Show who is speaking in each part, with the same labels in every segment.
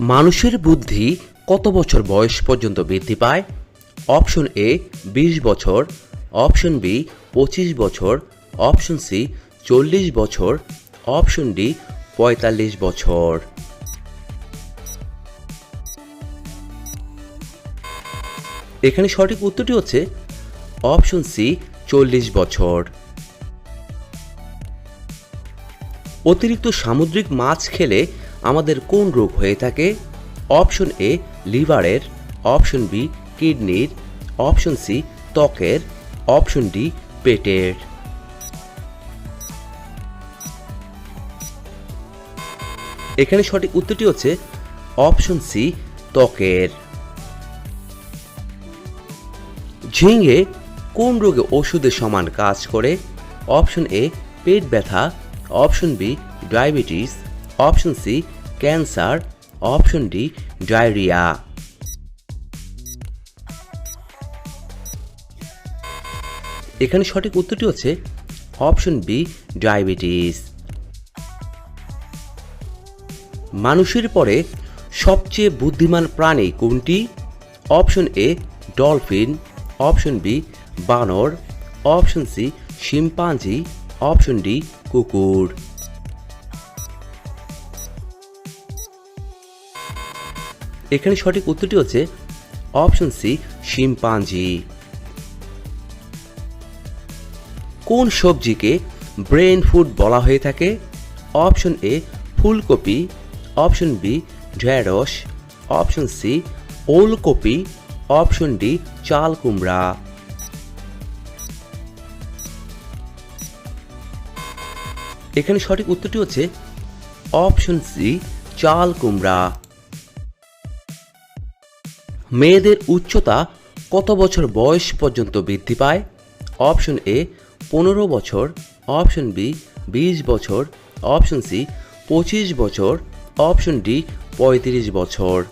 Speaker 1: মানুষের বুদ্ধি কত বছর বয়স পর্যন্ত বৃদ্ধি পায়? অপশন এ বিশ বছর। অপশন বি পঁচিশ বছর। অপশন সি চল্লিশ বছর। অপশন ডি পঁয়তাল্লিশ বছর। এখানে সঠিক উত্তরটি হচ্ছে অপশন সি চল্লিশ বছর। অতিরিক্ত সামুদ্রিক মাছ খেলে আমাদের কোন রোগ হয়ে থাকে? অপশন এ লিভারের, অপশন বি কিডনির, অপশন সি ত্বকের, অপশন ডি পেটের। এখানে সঠিক উত্তরটি হচ্ছে অপশন সি ত্বকের। ঝিঙে কোন রোগে ওষুধের সমান কাজ করে? অপশন এ পেট ব্যথা, option B diabetes, option C cancer, option D, diarrhoea. এখানে সঠিক উত্তরটি হচ্ছে অপশন বি, ডায়াবেটিস। মানুষের পরে সবচেয়ে বুদ্ধিমান প্রাণী কোনটি? Option A, dolphin, option B, বানর, option C, chimpanzee, option D, কুকুর। এখানে সঠিক উত্তরটি হচ্ছে অপশন সি, শিম্পাঞ্জি। কোন সবজিকে ব্রেন ফুড বলা হয়ে থাকে? অপশন এ, ফুলকপি। অপশন বি ঢেঁড়স অপশন সি, ওলকপি। অপশন ডি, চাল কুমড়া। এখানে সঠিক উত্তরটি হচ্ছে অপশন সি, চাল কুমড়া। মেয়েদের উচ্চতা কত বছর বয়স পর্যন্ত বৃদ্ধি পায়? অপশন এ পনেরো বছর। অপশন বি বিশ বছর। অপশন সি পঁচিশ বছর। অপশন ডি পঁয়ত্রিশ বছর।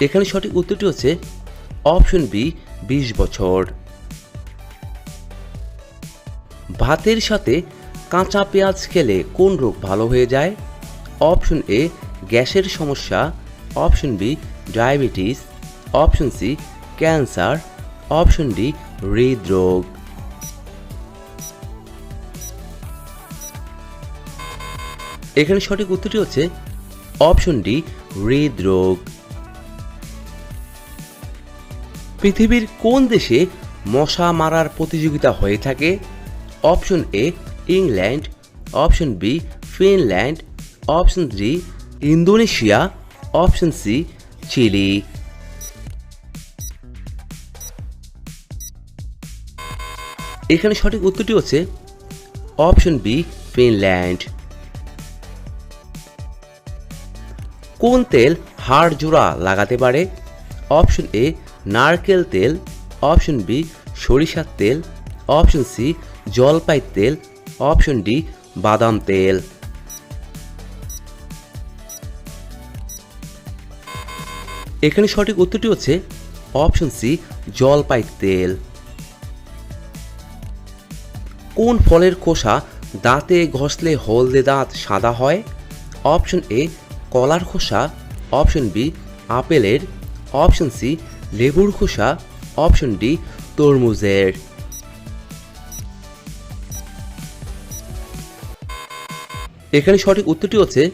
Speaker 1: এখানে সঠিক উত্তরটি হচ্ছে অপশন বি বিশ বছর। ভাতের সাথে কাঁচা পেঁয়াজ খেলে কোন রোগ ভালো হয়ে যায়? অপশন এ গ্যাসের সমস্যা, option B diabetes, option C cancer, option D হৃদরোগ। এখানে সঠিক উত্তরটি হচ্ছে অপশন ডি হৃদরোগ। পৃথিবীর কোন দেশে মশা মারার প্রতিযোগিতা হয়ে থাকে? Option A England, option B Finland option D Indonesia option C Chile এখানে সঠিক উত্তরটি হচ্ছে অপশন বি ফিনল্যান্ড কোন তেল হাড় জোড়া লাগাতে পারে? অপশন এ নারকেল তেল। অপশন বি সরিষার তেল। অপশন সি জলপাই তেল। অপশন ডি বাদাম তেল। এখানে সঠিক উত্তরটি হচ্ছে অপশন সি, জলপাই তেল। কোন ফলের খোসা দাঁতে ঘষলে হলদে দাঁত সাদা হয়? অপশন এ, কলার খোসা। অপশন বি, আপেলের। অপশন সি, লেবুর খোসা। অপশন ডি, তরমুজের। এখানে সঠিক উত্তরটি হচ্ছে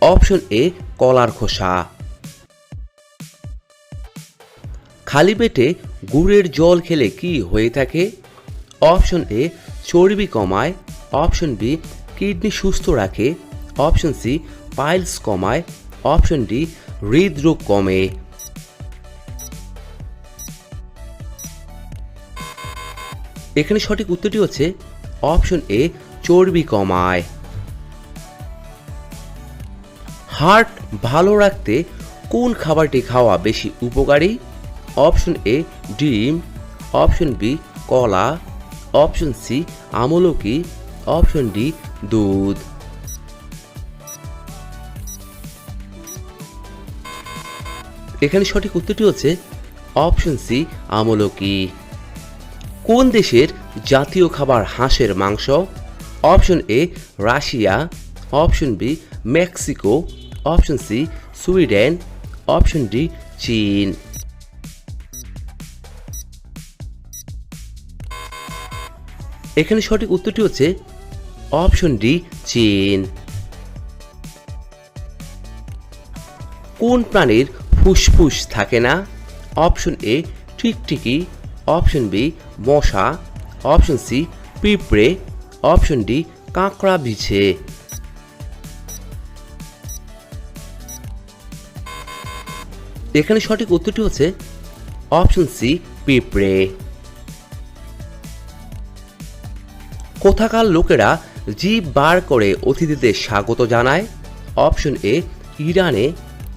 Speaker 1: অপশন এ, কলার খোসা। খালি পেটে গুড়ের জল খেলে কি হয়ে থাকে? অপশন এ চর্বি কমায়। অপশন বি কিডনি সুস্থ রাখে। অপশন সি পাইলস কমায়। অপশন ডি হৃদরোগ কমে। এখানে সঠিক উত্তরটি হচ্ছে অপশন এ চর্বি কমায়। হার্ট ভালো রাখতে কোন খাবারটি খাওয়া বেশি উপকারী? অপশন এ ডিম, অপশন বি কলা, অপশন সি আমলকি, অপশন ডি দুধ। এখানে সঠিক উত্তরটি হচ্ছে অপশন সি আমলকি। কোন দেশের জাতীয় খাবার হাঁসের মাংস? Option A Russia, option B Mexico, option C Sweden, option D চীন। এখানে সঠিক উত্তরটি হচ্ছে অপশন ডি, চীন। কোন প্রাণীর ফুসফুস থাকে না? অপশন এ, টিকটিকি। অপশন বি, মশা। অপশন সি, পিঁপড়ে। অপশন ডি, কাঁকড়া বিছে। এখানে সঠিক উত্তরটি হচ্ছে অপশন সি, পিঁপড়ে। কোথাকার লোকেরা জিভ বার করে অতিথিদের স্বাগত জানায়। অপশন এ, ইরানে।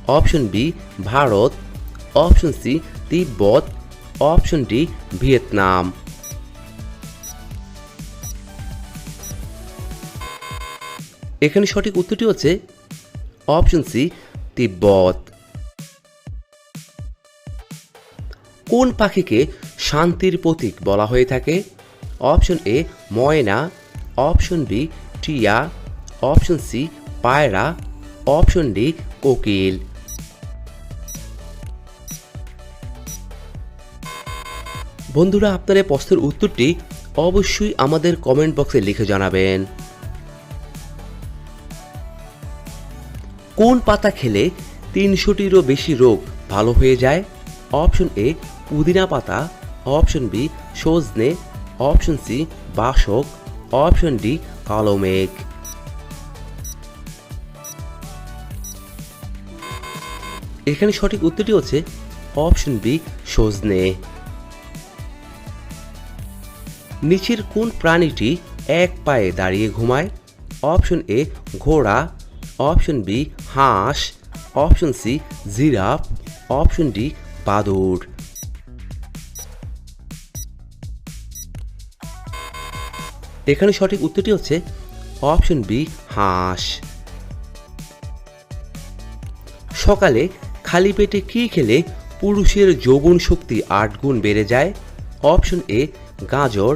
Speaker 1: Option B, Bharat. Option C, Tibet. Option D, Vietnam. এখানে সঠিক উত্তরটি হচ্ছে অপশন সি, তিব্বত। কোন পাখিকে শান্তির প্রতীক বলা হয়ে থাকে? অপশন এ ময়না অপশন বি টিয়া অপশন সি পায়রা অপশন ডি কোকিল বন্ধুরা আপনার এই প্রশ্নের উত্তরটি অবশ্যই আমাদের কমেন্ট বক্সে লিখে জানাবেন। কোন পাতা খেলে তিনশোটিরও বেশি রোগ ভালো হয়ে যায়? অপশন এ পুদিনা পাতা। অপশন বি সজনে। অপশন সি বাসক অপশন ডি কালো মেঘ এখানে সঠিক উত্তরটি হচ্ছে অপশন বি সজনে। নিচের কোন প্রাণীটি এক পায়ে দাঁড়িয়ে ঘুমায়? অপশন এ ঘোড়া। অপশন বি হাঁস। Option C giraffe. Option D বাদুড়। এখানে সঠিক উত্তরটি হচ্ছে অপশন বি, হাঁস। সকালে খালি পেটে কী খেলে পুরুষের যৌবন শক্তি আট গুণ বেড়ে যায়? অপশন এ, গাজর।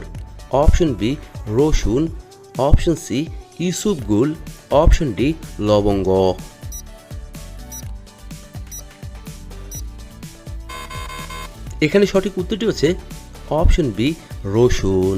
Speaker 1: অপশন বি, রসুন। অপশন সি ইসুপগুল অপশন ডি, লবঙ্গ। এখানে সঠিক উত্তরটি হচ্ছে অপশন বি, রসুন।